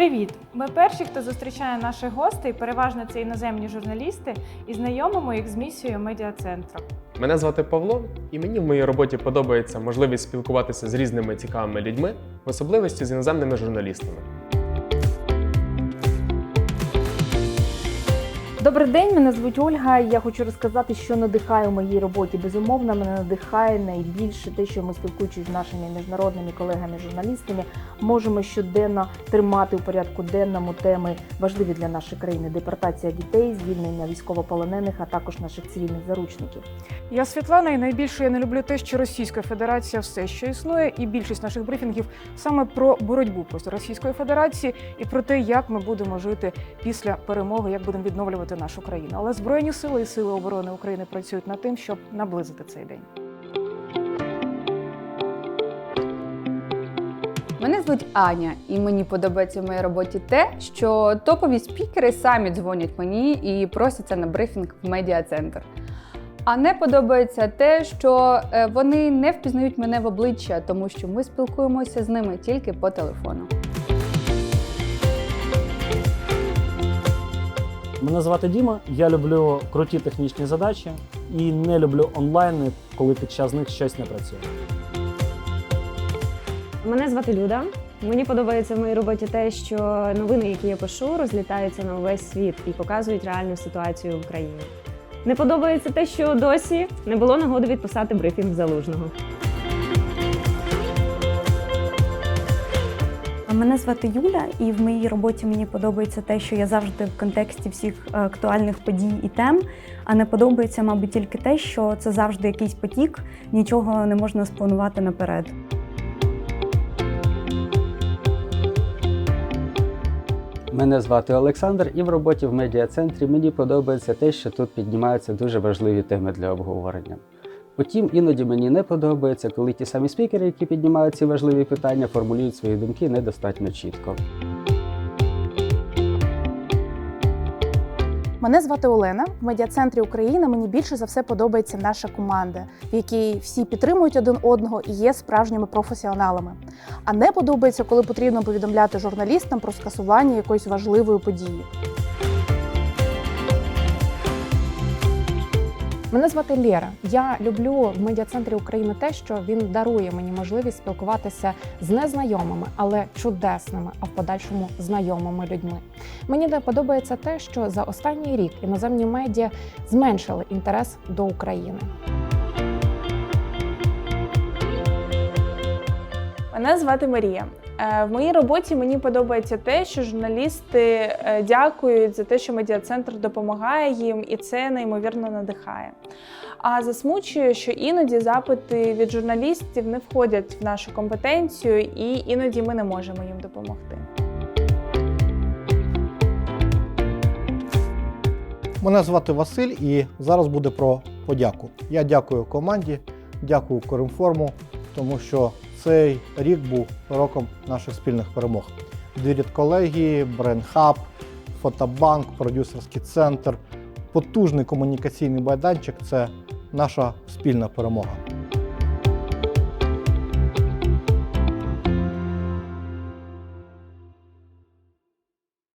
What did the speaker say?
Привіт! Ми перші, хто зустрічає наших гостей, переважно це іноземні журналісти, і знайомимо їх з місією медіа-центру. Мене звати Павло, і мені в моїй роботі подобається можливість спілкуватися з різними цікавими людьми, в особливості з іноземними журналістами. Добрий день, мене звуть Ольга. Я хочу розказати, що надихає у моїй роботі. Безумовно, мене надихає найбільше те, що ми спілкуючись з нашими міжнародними колегами-журналістами, можемо щоденно тримати у порядку денному теми важливі для нашої країни: депортація дітей, звільнення військовополонених, а також наших цивільних заручників. Я Світлана, і найбільше я не люблю те, що Російська Федерація все ще існує, і більшість наших брифінгів саме про боротьбу проти Російської Федерації і про те, як ми будемо жити після перемоги, як будемо відновлювати нашу країну. Але збройні сили і сили оборони України працюють над тим, щоб наблизити цей день. Мене звуть Аня, і мені подобається в моїй роботі те, що топові спікери самі дзвонять мені і просяться на брифінг в медіа-центр. А не подобається те, що е, вони не впізнають мене в обличчя, тому що ми спілкуємося з ними тільки по телефону. Мене звати Діма. Я люблю круті технічні задачі і не люблю онлайни, коли під час них щось не працює. Мене звати Люда. Мені подобається в моїй роботі те, що новини, які я пишу, розлітаються на увесь світ і показують реальну ситуацію в Україні. Не подобається те, що досі не було нагоди відписати брифінг залужного. Мене звати Юля, і в моїй роботі мені подобається те, що я завжди в контексті всіх е, актуальних подій і тем. А не подобається, мабуть, тільки те, що це завжди якийсь потік, нічого не можна спланувати наперед. Мене звати Олександр, і в роботі в медіа-центрі мені подобається те, що тут піднімаються дуже важливі теми для обговорення. Утім, іноді мені не подобається, коли ті самі спікери, які піднімають ці важливі питання, формулюють свої думки недостатньо чітко. Мене звати Олена. В медіа-центрі України мені більше за все подобається наша команда, в якій всі підтримують один одного і є справжніми професіоналами. А не подобається, коли потрібно повідомляти журналістам про скасування якоїсь важливої події. Мене звати Лєра. Я люблю в медіа-центрі України те, що він дарує мені можливість спілкуватися з незнайомими, але чудесними, а в подальшому знайомими людьми. Мені не подобається те, що за останній рік іноземні медіа зменшили інтерес до України. Мене звати Марія. Е, В моїй роботі мені подобається те, що журналісти е, дякують за те, що медіа-центр допомагає їм, і це неймовірно надихає. А засмучує, що іноді запити від журналістів не входять в нашу компетенцію, і іноді ми не можемо їм допомогти. Мене звати Василь, і зараз буде про подяку. Я дякую команді, дякую Коримформу, тому що цей рік був роком наших спільних перемог. Дві колегії, Брендхаб, Фотобанк, продюсерський центр, потужний комунікаційний майданчик це наша спільна перемога.